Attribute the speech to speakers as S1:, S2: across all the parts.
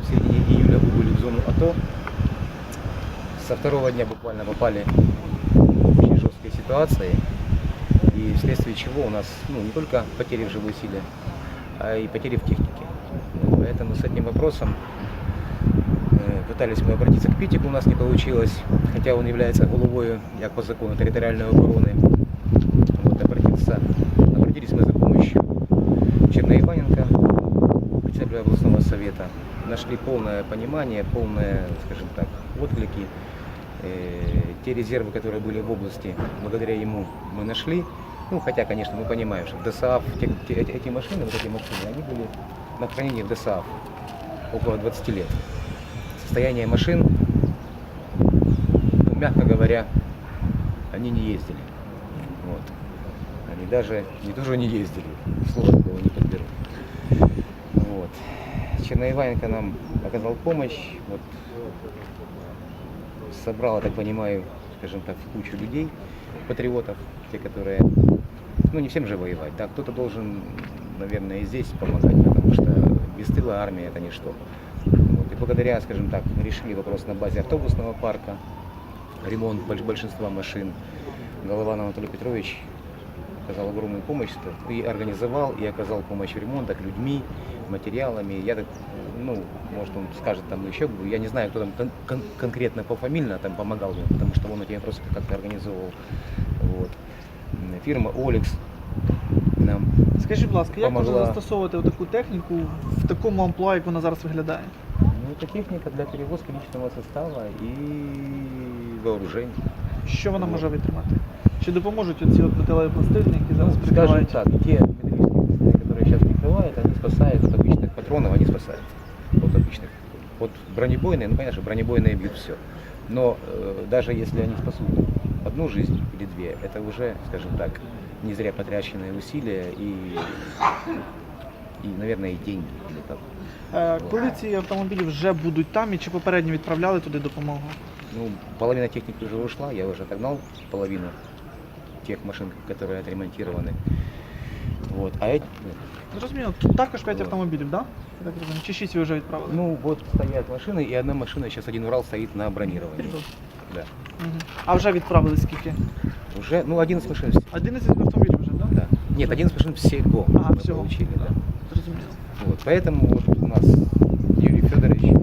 S1: в середине июля убыли в зону АТО. Со второго дня буквально попали в очень жесткие ситуации. И вследствие чего у нас ну, не только потери в живой силе, а и потери в технике. Поэтому с этим вопросом э, пытались мы обратиться к Питику, у нас не получилось, хотя он является головой, як по закону, территориальной обороны. Вот, обратиться, обратились мы за помощью Черноиваненко. Нашли полное понимание, полное, скажем так, отклики. Э, Те резервы, которые были в области, благодаря ему мы нашли. Ну, хотя, конечно, мы понимаем, что в ДСАФ, те- те- эти, машины, вот эти машины, они были на хранении в ДСАФ около 20 лет. Состояние машин, ну, мягко говоря, они не ездили. Вот. Они даже не то, что не ездили, слова такого не подберу. Вот. Черноиваненко нам оказал помощь. Вот. Собрал, я так понимаю, скажем так, кучу людей, патриотов, те, которые, ну не всем же воевать, да, кто-то должен, наверное, и здесь помогать, потому что без тыла армия это ничто. Вот. И благодаря, скажем так, решили вопрос на базе автобусного парка, ремонт больш- большинства машин. Голованов Анатолий Петрович оказал огромную помощь и организовал, и оказал помощь в ремонтах людьми, материалами. Я так, ну, может, он скажет там еще, я не знаю, кто там кон- кон- конкретно пофамильно там помогал ему, потому что он эти вопросы как-то организовывал. Вот. М, Фирма Олекс нам
S2: Скажіть, будь ласка, як можна
S1: Помогла.
S2: застосовувати таку техніку в такому амплуа, як вона зараз виглядає?
S1: ну, это техника для перевозки личного состава и вооружений.
S2: Що вона
S1: Вот.
S2: може витримати? Чи допоможуть оці от металеві пластини, які зараз
S1: Ну, скажем
S2: прикривають?
S1: так, те металлические пластины, которые сейчас прикрывают, они спасают от обычных патронов, они спасают от обычных. Вот бронебойные, ну понятно, что бронебойные бьют все. Но э, даже если они спасут одну жизнь или две, это уже, скажем так, не зря потраченные усилия и, и наверное, и деньги. Или как.
S2: Е, Коли ці автомобілі вже будуть там і чи попередньо відправляли туди допомогу?
S1: Ну, половина техники уже ушла, я уже отогнал половину тех машин, которые отремонтированы. Вот. А эти,
S2: Зрозуміло, тут також 5
S1: Вот.
S2: автомобілів, так? Да? Я так розумію. Чи 6 ви вже відправили?
S1: Ну, вот стоят машины, и одна машина, сейчас один Урал стоит на бронировании.
S2: Перебив.
S1: Да.
S2: Мгм. А вже відправили скільки?
S1: Уже, ну, 11 машин. вс-
S2: 11 автомобілів вже, так?
S1: Да. Нет, 11 машин всего
S2: Ага,
S1: мы
S2: всього.
S1: получили, да.
S2: Зрозуміло.
S1: Вот, поэтому вот у нас Юрий Федорович, он, ну,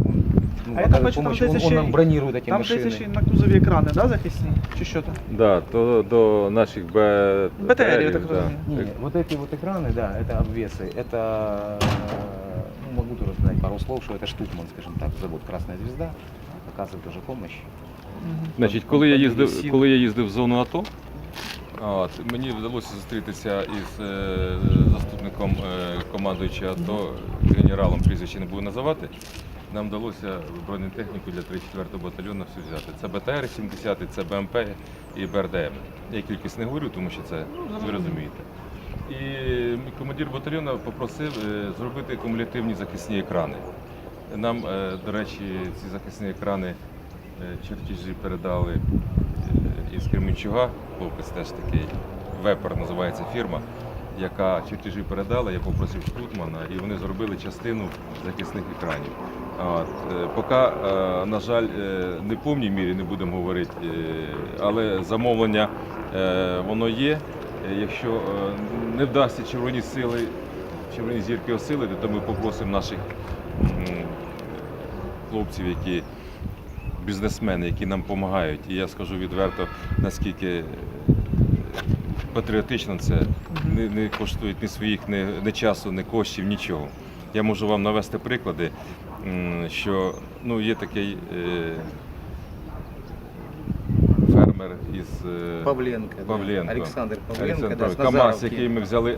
S2: А я так
S1: оказывает
S2: бачу, там
S1: помощь,
S2: десь
S1: он,
S2: ще
S1: он
S2: й-
S1: нам бронирует эти
S2: Там
S1: машины.
S2: здається ще й на кузові екрани, да, захисні? Чи що там?
S3: Да, то до наших Б...
S2: БТРів, я так
S3: да.
S2: розумію.
S1: Не, вот эти вот экраны, да, это обвесы, это, э, ну, могу тоже сказать пару слов, что это Штутман, скажем так, завод Красная Звезда, оказывает тоже помощь.
S2: Мгм.
S3: Значить, коли я їздив,
S1: Сіл.
S3: коли я їздив в зону АТО, от, мені вдалося зустрітися із е, заступником е, командуючого АТО, генералом, прізвище не буду називати. Нам вдалося бронетехніку для 34-го батальйону всю взяти. Це БТР-70, це БМП і БРДМ. Я кількість не говорю, тому що це ви розумієте. І командир батальйону попросив е, зробити кумулятивні захисні екрани. Нам, е, до речі, ці захисні екрани е, чертежі передали із Кременчуга, хлопець теж такий, Вепер називається фірма, яка чертежі передала, я попросив Штутмана, і вони зробили частину захисних екранів. От, е, поки, е, на жаль, е, не в повній мірі не будемо говорити, але замовлення воно є. Якщо не вдасться червоні сили, червоні зірки осилити, то ми попросимо наших хлопців, які бізнесмени, які нам допомагають. І я скажу відверто, наскільки патріотично це не, не коштують ні своїх ні, ні часу, ні коштів, нічого. Я можу вам навести приклади, що ну, є такий е, фермер із е,
S1: Павленко, да.
S3: Павленко.
S1: Александр Павленко,
S3: Олександр
S1: да,
S3: КАМАЗ, який ми взяли.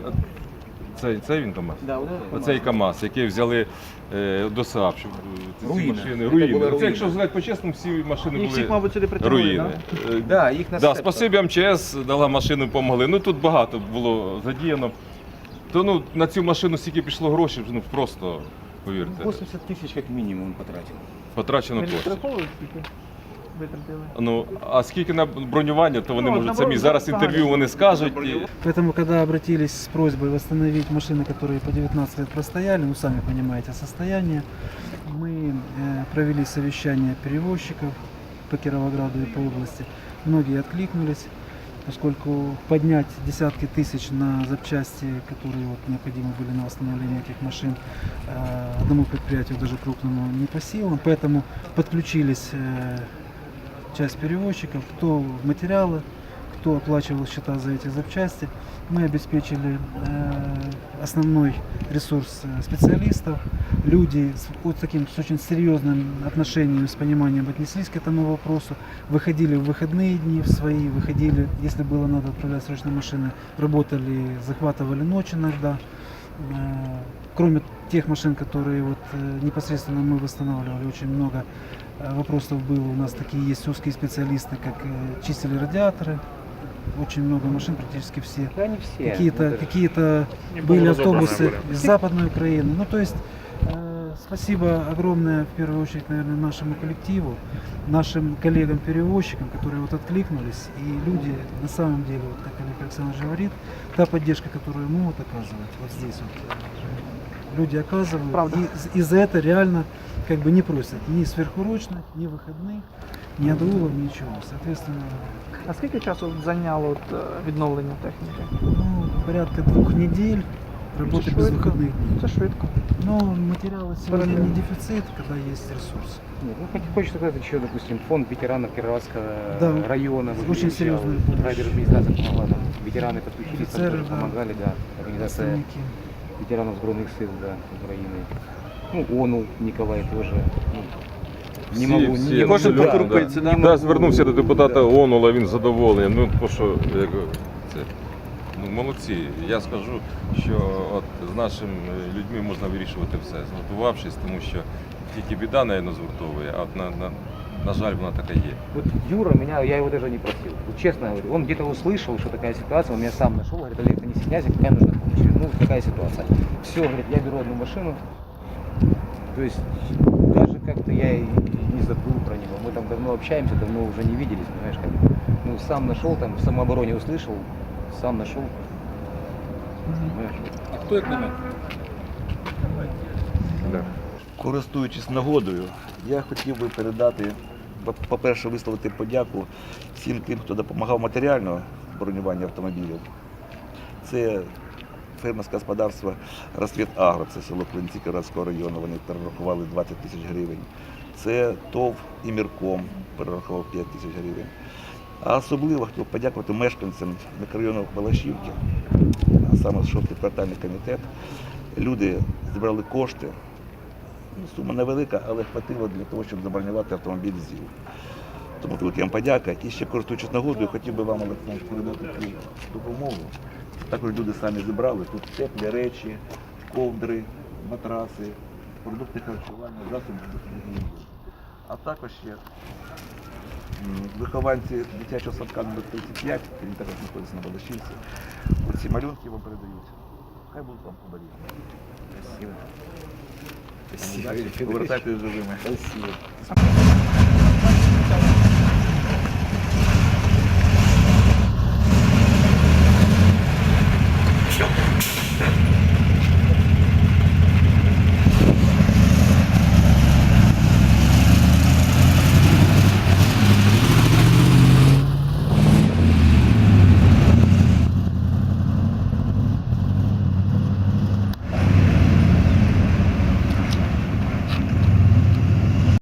S3: Це, це він КАМАЗ?
S1: Да,
S3: Оцей
S1: КамАЗ.
S3: Який взяли е, до САП, щоб е, ці
S1: Руїна.
S3: машини.
S1: Це
S3: Руїни. Це, якщо сказати по-чесному, всі машини
S2: Їх
S3: були
S2: всіх, мабуть, сюди притягнули,
S3: руїни.
S2: да?
S3: Е,
S1: Да, на
S3: Да, спасибі МЧС, дала машину, допомогли. Ну тут багато було задіяно. То ну, на цю машину стільки пішло грошей, ну просто, повірте,
S1: 80 тысяч как минимум потратил.
S3: потрачено коштів.
S2: скільки? витерпіли?
S3: Ну, а скільки на бронювання, то вони
S2: Ну,
S3: можуть
S2: наоборот,
S3: самі зараз
S2: загально.
S3: інтерв'ю вони скажуть. І...
S4: Поэтому, когда обратились с просьбой восстановить машины, которые по 19 лет простояли, ну, сами понимаете состояние, мы э, провели совещание перевозчиков по Кировограду и по области. Многие откликнулись, поскольку поднять десятки тысяч на запчасти, которые вот необходимы были на восстановление этих машин, э, одному предприятию, даже крупному, не по силам. Поэтому подключились э, часть перевозчиков, кто материалы, кто оплачивал счета за эти запчасти. Мы обеспечили э, основной ресурс э, специалистов. Люди с, вот таким с очень серьезным отношением, с пониманием отнеслись к этому вопросу. Выходили в выходные дни в свои, выходили, если было надо отправлять срочно машины, работали, захватывали ночь иногда. Э, Кроме тех машин, которые вот непосредственно мы восстанавливали, очень много вопросов было. У нас такие есть узкие специалисты, как э, чистили радиаторы. Очень много машин, практически все.
S1: Да, не все.
S4: Какие-то
S1: Ну, это-
S4: какие-то были автобусы из Западной Украины. Ну, то есть, э, спасибо огромное, в первую очередь, наверное, нашему коллективу, нашим коллегам-перевозчикам, которые вот откликнулись. И люди, на самом деле, вот как Олег Александрович говорит, та поддержка, которую могут оказывать вот здесь вот, э, люди оказывают.
S2: Правда.
S4: И, з- и за это реально как бы не просят ни сверхурочных, ни выходных, ни отгулов, ничего. Соответственно,
S2: А скільки часу зайняло от, е, відновлення техніки?
S4: ну, порядка двух недель работы
S2: Це
S4: без
S2: швидко.
S4: выходных дней.
S2: Це швидко.
S4: Но материалы сегодня
S2: Правильно.
S4: не дефицит, когда есть ресурс.
S1: Нет, ну, хоть- хочется сказать еще, допустим, фонд ветеранов Кировского
S4: Да.
S1: района. вот
S4: Очень
S1: приезжал,
S4: серьезная помощь.
S1: Райдер-администрация помогла нам. Ветераны подключились,
S4: Офицеры,
S1: тоже
S4: да.
S1: помогали, да. Организация
S4: Представники.
S1: ветеранов сборных сил да, Украины. Ну, ОНУ Николай тоже. Ну, не
S3: Всі-
S1: могу,
S3: всі
S1: не
S2: Кожен
S3: абсолютно,
S2: по крупиці, да?
S3: Да, звернувся до депутата ООНу, він задоволений. Ну, то що, як, це, ну, молодці. Я скажу, що от з нашими людьми можна вирішувати все, згуртувавшись, тому що тільки біда, наверное, згуртовує, а от на, на, на жаль, вона така є.
S1: Вот Юра меня, я его даже не просил. Вот честно говорю, он где-то услышал, что такая ситуация, он меня сам нашел, говорит, Олег, ты не стесняйся, какая нужна помощь. Ну, такая ситуация. Все, говорит, я беру одну машину. То есть даже как-то я и не забыл про него. Мы там давно общаемся, давно уже не виделись, понимаешь, как бы. Ну, сам нашел, там в самообороне услышал, сам нашел. Понимаешь?
S3: А хто як не
S5: Користуючись нагодою, я хотів би передати, по- по-перше, висловити подяку всім тим, хто допомагав матеріально бронюванню автомобілів. Це фермерське господарство Розцвіт Агро, це село Клинці Кировського району, вони перерахували 20 тисяч гривень. Це ТОВ Імірком перерахував 5 тисяч гривень. А особливо хотів подякувати мешканцям мікрорайону Балашівки, а саме шостий квартальний комітет. Люди зібрали кошти. Ну, Сума невелика, але хватило для того, щоб забронювати автомобіль ЗІЛ. Тому велика вам подяка. І ще користуючись нагодою, хотів би вам, Олександр, передати допомогу. Також люди самі зібрали. Тут теплі речі, ковдри, матраси, продукти харчування, засоби гігієни. А також ще вихованці дитячого садка номер 35, він також знаходиться на Балашівці. Оці малюнки вам передають. Хай будуть вам поборі.
S1: Спасибо.
S5: Повертайтесь живими.
S1: Спасибо.